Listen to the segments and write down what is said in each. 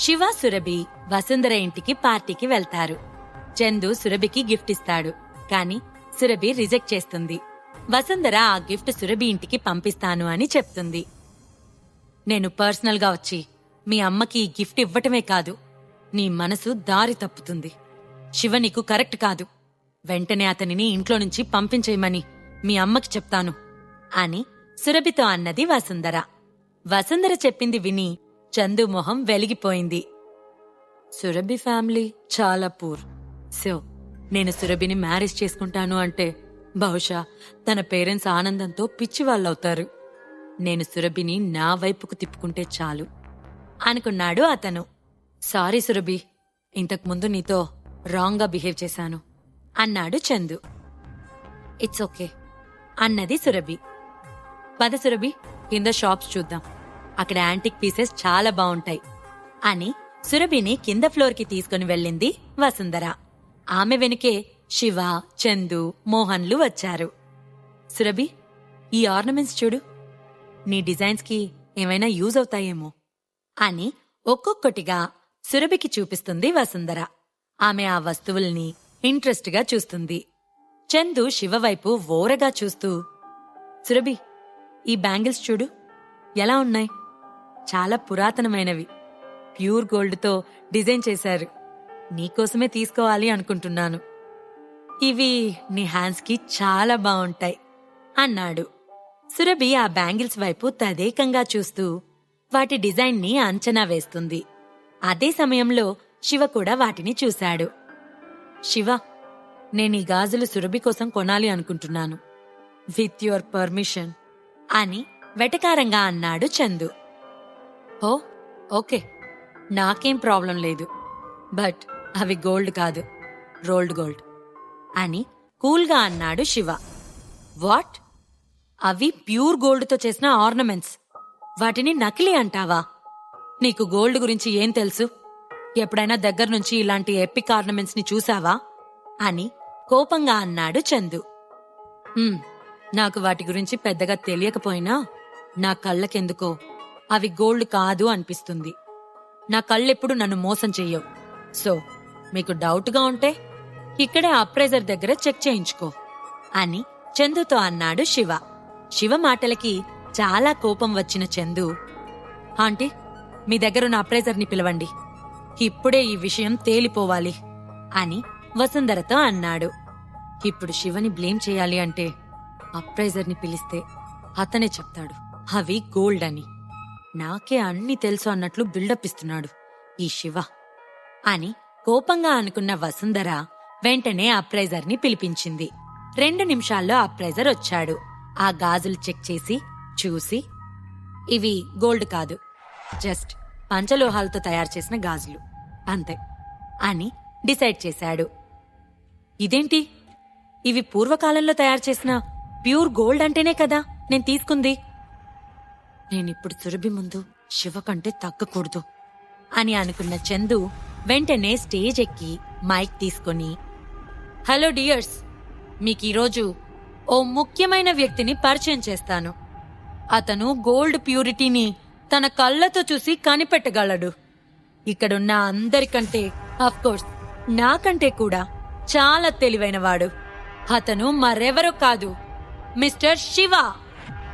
శివ సురభి వసుంధర ఇంటికి పార్టీకి వెళ్తారు. చందు సురభికి గిఫ్ట్ ఇస్తాడు. కాని సురభి రిజెక్ట్ చేస్తుంది. వసుంధర ఆ గిఫ్ట్ సురభి ఇంటికి పంపిస్తాను అని చెప్తుంది. నేను పర్సనల్గా వచ్చి మీ అమ్మకి ఈ గిఫ్ట్ ఇవ్వటమే కాదు నీ మనసు దారి తప్పుతుంది. శివ నీకు కరెక్ట్ కాదు. వెంటనే అతనిని ఇంట్లో నుంచి పంపించేయమని మీ అమ్మకి చెప్తాను అని సురభితో అన్నది వసుంధర. వసుంధర చెప్పింది విని చందు మొహం వెలిగిపోయింది. సురభి ఫ్యామిలీ చాలా పూర్. సో నేను సురభిని మ్యారేజ్ చేసుకుంటాను అంటే బహుశా తన పేరెంట్స్ ఆనందంతో పిచ్చి వాళ్ళవుతారు నేను సురభిని నా వైపుకు తిప్పుకుంటే చాలు. అనుకున్నాడు అతను. సారీ సురభి ఇంతకుముందు నీతో రాంగ్గా బిహేవ్ చేశాను అన్నాడు చందు. ఇట్స్ ఓకే అన్నది సురభి. పద సురభి కింద షాప్స్ చూద్దాం. అక్కడ యాంటిక్ పీసెస్ చాలా బావుంటాయి అని సురభిని కింద ఫ్లోర్కి తీసుకుని వెళ్ళింది వసుంధర. ఆమె వెనుకే శివ చందు మోహన్లు వచ్చారు. సురభి ఈ ఆర్నమెంట్స్ చూడు. నీ డిజైన్స్కి ఏమైనా యూజ్ అవుతాయేమో అని ఒక్కొక్కటిగా సురభికి చూపిస్తుంది వసుంధర. ఆమె ఆ వస్తువుల్ని ఇంట్రెస్ట్గా చూస్తుంది. చందు శివ వైపు ఓరగా చూస్తూ సురభి ఈ బ్యాంగిల్స్ చూడు. ఎలా ఉన్నాయి? చాలా పురాతనమైనవి. ప్యూర్ గోల్డ్తో డిజైన్ చేశారు. నీకోసమే తీసుకోవాలి అనుకుంటున్నాను. ఇవి నీ హ్యాండ్స్కి చాలా బాగుంటాయి అన్నాడు. సురభి ఆ బ్యాంగిల్స్ వైపు తదేకంగా చూస్తూ వాటి డిజైన్ని అంచనా వేస్తుంది. అదే సమయంలో శివ కూడా వాటిని చూశాడు. శివ నేను ఈ గాజులు సురభి కోసం కొనాలి అనుకుంటున్నాను. విత్ యువర్ పర్మిషన్ అని వెటకారంగా అన్నాడు చందు. Oh okay. నాకేం ప్రాబ్లం లేదు. బట్ అవి గోల్డ్ కాదు. Rolled gold. అని కూల్గా అన్నాడు శివ. వాట్? అవి ప్యూర్ గోల్డ్తో చేసిన ఆర్నమెంట్స్. వాటిని నకిలీ అంటావా? నీకు గోల్డ్ గురించి ఏం తెలుసు? ఎప్పుడైనా దగ్గర నుంచి ఇలాంటి ఎపిక్ ఆర్నమెంట్స్ని చూసావా? అని కోపంగా అన్నాడు చందు. నాకు వాటి గురించి పెద్దగా తెలియకపోయినా నా కళ్ళకెందుకో అవి గోల్డ్ కాదు అనిపిస్తుంది. నా కళ్ళెప్పుడు నన్ను మోసం చెయ్యవు. సో మీకు డౌట్గా ఉంటే ఇక్కడే అప్రైజర్ దగ్గర చెక్ చేయించుకో అని చందుతో అన్నాడు శివ. శివ మాటలకి చాలా కోపం వచ్చిన చందు ఆంటీ మీ దగ్గరున్న అప్రైజర్ని పిలవండి. ఇప్పుడే ఈ విషయం తేలిపోవాలి అని వసుంధరతో అన్నాడు. ఇప్పుడు శివని బ్లేమ్ చేయాలి అంటే అప్రైజర్ని పిలిస్తే అతనే చెప్తాడు. అవి గోల్డ్ అని. నాకే అన్ని తెలుసు అన్నట్లు బిల్డప్ ఇస్తున్నాడు ఈ శివ. అని కోపంగా అనుకున్న వసుంధర వెంటనే అప్రైజర్ని పిలిపించింది. రెండు నిమిషాల్లో అప్రైజర్ వచ్చాడు. ఆ గాజులు చెక్ చేసి చూసి ఇవి గోల్డ్ కాదు జస్ట్ పంచలోహాలతో తయారు చేసిన గాజులు అంతే అని డిసైడ్ చేశాడు. ఇదేంటి? ఇవి పూర్వకాలంలో తయారు చేసిన ప్యూర్ గోల్డ్ అంటేనే కదా నేను తీసుకుంది? నేనిప్పుడు సురభి ముందు శివ కంటే తగ్గకూడదు అని అనుకున్న చందు వెంటనే స్టేజ్ ఎక్కి మైక్ తీసుకొని హలో డియర్స్ మీకు ఈరోజు ఓ ముఖ్యమైన వ్యక్తిని పరిచయం చేస్తాను. అతను గోల్డ్ ప్యూరిటీని తన కళ్ళతో చూసి కనిపెట్టగలడు. ఇక్కడున్న అందరికంటే కోర్స్ నాకంటే కూడా చాలా తెలివైనవాడు. అతను మరెవరో కాదు మిస్టర్ శివ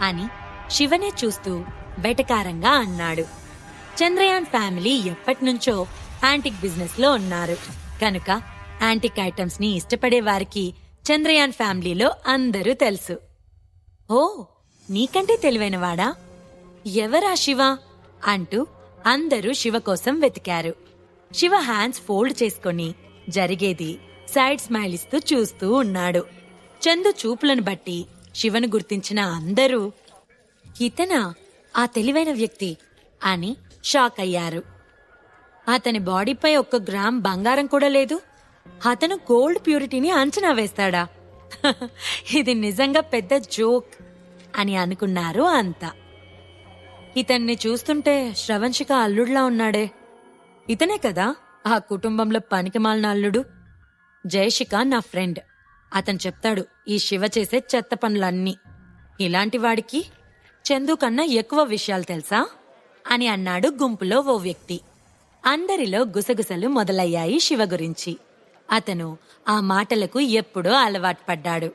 అని శివనే చూస్తూ వెటకారంగా అన్నాడు. చంద్రయాన్ ఫ్యామిలీ ఎప్పటినుంచో యాంటిక్ బిజినెస్లో ఉన్నారు. కనుక యాంటిక్ ఐటమ్స్ని ఇష్టపడే వారికి చంద్రయాన్ ఫ్యామిలీలో అందరూ తెలుసు. ఓ నీకంటే తెలివైనవాడా? ఎవరా శివ? అంటూ అందరూ శివ కోసం వెతికారు. శివ హ్యాండ్స్ ఫోల్డ్ చేసుకొని జరిగేది సైడ్ స్మైల్ ఇస్తూ చూస్తూ ఉన్నాడు. చందు చూపులను బట్టి శివను గుర్తించిన అందరూ ఇతనా ఆ తెలివైన వ్యక్తి అని షాక్ అయ్యారు. అతని బాడీపై ఒక్క గ్రామ్ బంగారం కూడా లేదు. అతను గోల్డ్ ప్యూరిటీని అంచనా వేస్తాడా? ఇది నిజంగా పెద్ద జోక్ అని అనుకున్నారు అంతా. ఇతన్ని చూస్తుంటే శ్రవంశిక అల్లుడులా ఉన్నాడే. ఇతనే కదా ఆ కుటుంబంలో పనికిమాలిన అల్లుడు. జయశిక నా ఫ్రెండ్. అతను చెప్తాడు ఈ శివ చేసే చెత్త పనులన్నీ. ఇలాంటి వాడికి చందు కన్నా ఎక్కువ విషయాలు తెలుసా? అని అన్నాడు గుంపులో ఓ వ్యక్తి. అందరిలో గుసగుసలు మొదలయ్యాయి శివ గురించి. అతను ఆ మాటలకు ఎప్పుడో అలవాటు పడ్డాడు.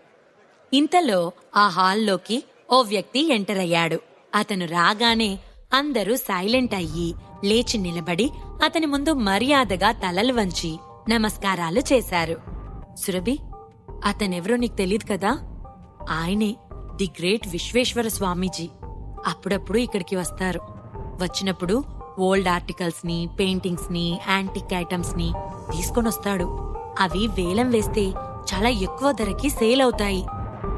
ఇంతలో ఆ హాల్లోకి ఓ వ్యక్తి ఎంటర్ అయ్యాడు. అతను రాగానే అందరూ సైలెంట్ అయ్యి లేచి నిలబడి అతని ముందు మర్యాదగా తలలు వంచి నమస్కారాలు చేశారు. సురభి అతనెవరో నీకు తెలియదు కదా? ఆయనే ది గ్రేట్ విశ్వేశ్వర స్వామీజీ. అప్పుడప్పుడు ఇక్కడికి వస్తారు. వచ్చినప్పుడు ఓల్డ్ ఆర్టికల్స్ని పెయింటింగ్స్ని యాంటిక్ ఐటమ్స్ని తీసుకొని వస్తాడు. అవి వేలం వేస్తే చాలా ఎక్కువ ధరకి సేల్ అవుతాయి.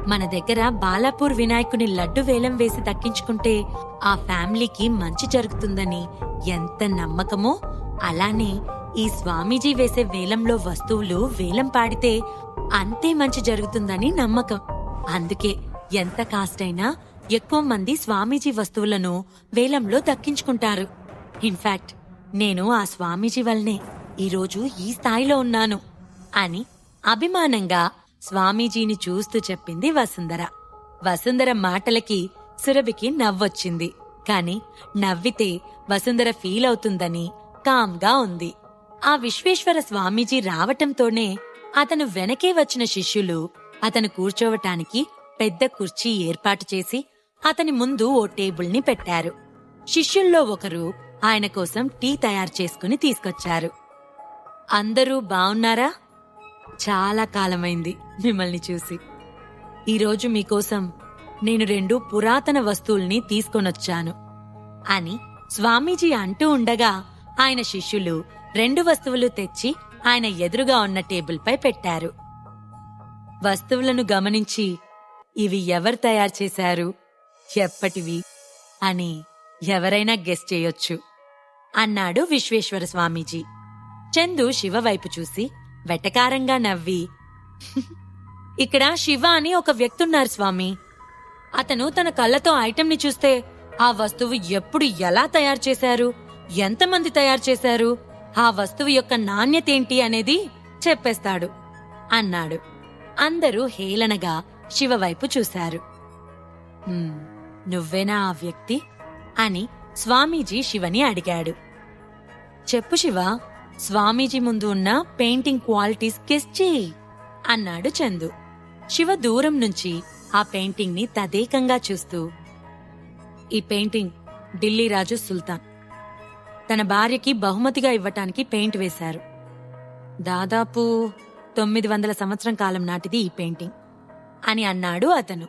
మన దగ్గర బాలాపూర్ వినాయకుని లడ్డు వేలం వేసి దక్కించుకుంటే ఆ ఫ్యామిలీకి మంచి జరుగుతుందని ఎంత నమ్మకమో. అలానే ఈ స్వామీజీ వేసే వేలంలో వస్తువులు వేలం పాడితే అంతే మంచి జరుగుతుందని నమ్మకం. అందుకే ఎంత కాస్ట్ అయినా ఎక్కువ మంది స్వామీజీ వస్తువులను వేలంలో దక్కించుకుంటారు. ఇన్ఫాక్ట్ నేను ఆ స్వామీజీ వల్లనే ఈరోజు ఈ స్థాయిలో ఉన్నాను అని అభిమానంగా స్వామీజీని చూస్తూ చెప్పింది వసుంధర. వసుంధర మాటలకి సురభికి నవ్వొచ్చింది. కాని నవ్వితే వసుంధర ఫీల్ అవుతుందని కామ్గా ఉంది. ఆ విశ్వేశ్వర స్వామీజీ రావటంతోనే అతను వెనకే వచ్చిన శిష్యులు అతను కూర్చోవటానికి పెద్ద కుర్చీ ఏర్పాటు చేసి అతని ముందు ఓ టేబుల్ని పెట్టారు. శిష్యుల్లో ఒకరు ఆయన కోసం టీ తయారు చేసుకుని తీసుకొచ్చారు. అందరూ బావున్నారా? చాలా కాలమైంది మిమ్మల్ని చూసి. ఈరోజు మీకోసం నేను రెండు పురాతన వస్తువుల్ని తీసుకొనొచ్చాను అని స్వామీజీ అంటూ ఉండగా ఆయన శిష్యులు రెండు వస్తువులు తెచ్చి ఆయన ఎదురుగా ఉన్న టేబుల్పై పెట్టారు. వస్తువులను గమనించి ఇవి ఎవరు తయారు చేశారు? ఎప్పటివి అని ఎవరైనా గెస్ చేయొచ్చు అన్నాడు విశ్వేశ్వర స్వామీజీ. చందు శివ వైపు చూసి వెటకారంగా నవ్వి ఇక్కడ శివ అని ఒక వ్యక్తున్నారు స్వామి. అతను తన కళ్ళతో ఐటెంని చూస్తే ఆ వస్తువు ఎప్పుడు ఎలా తయారు చేశారు ఎంతమంది తయారు చేశారు ఆ వస్తువు యొక్క నాణ్యత ఏంటి అనేది చెప్పేస్తాడు అన్నాడు. అందరూ హేళనగా శివ వైపు చూశారు. నువ్వేనా ఆ వ్యక్తి? అని స్వామీజీ శివని అడిగాడు. చెప్పు శివ స్వామీజీ ముందు ఉన్న పెయింటింగ్ క్వాలిటీస్ గెస్ చేయి అన్నాడు చందు. శివ దూరం నుంచి ఆ పెయింటింగ్ని తదేకంగా చూస్తూ ఈ పెయింటింగ్ ఢిల్లీ రాజు సుల్తాన్. తన భార్యకి బహుమతిగా ఇవ్వటానికి పెయింట్ వేశారు. దాదాపు తొమ్మిది వందల సంవత్సరం కాలం నాటిది ఈ పెయింటింగ్ అని అన్నాడు అతను.